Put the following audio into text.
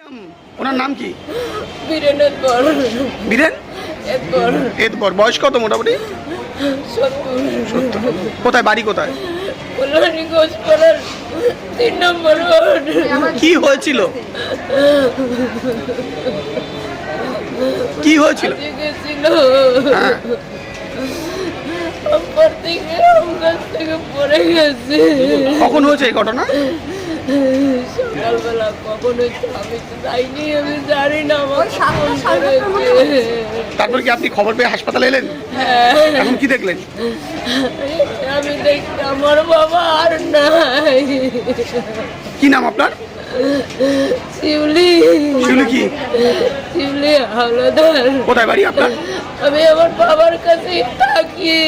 আপনার নাম কি? বীরেন এরপর বয়স কত মোটামুটি? কোথায়? বাড়ি কোথায়? কি হয়েছিল? কি হয়েছিল? হ্যাঁ। আমার থেকে আম থেকে পড়ে গেছে। কখন হয়েছে এই ঘটনা? সকালবেলা কখন হয়েছে আমি তো যাইনি আমি জানি না আমার ফোন তারপর কি আপনি খবর পেয়ে হাসপাতালে এলেন? হ্যাঁ। এখন কি দেখলেন? আমি দেখছি আমার বাবা আর নাই। কি নাম আপনার? শিউলি। শিউলি কি? শিউলি হাওলাদার। কোথায় বাড়ি আপনার? আমি আমার বাবার কাছে থাকি।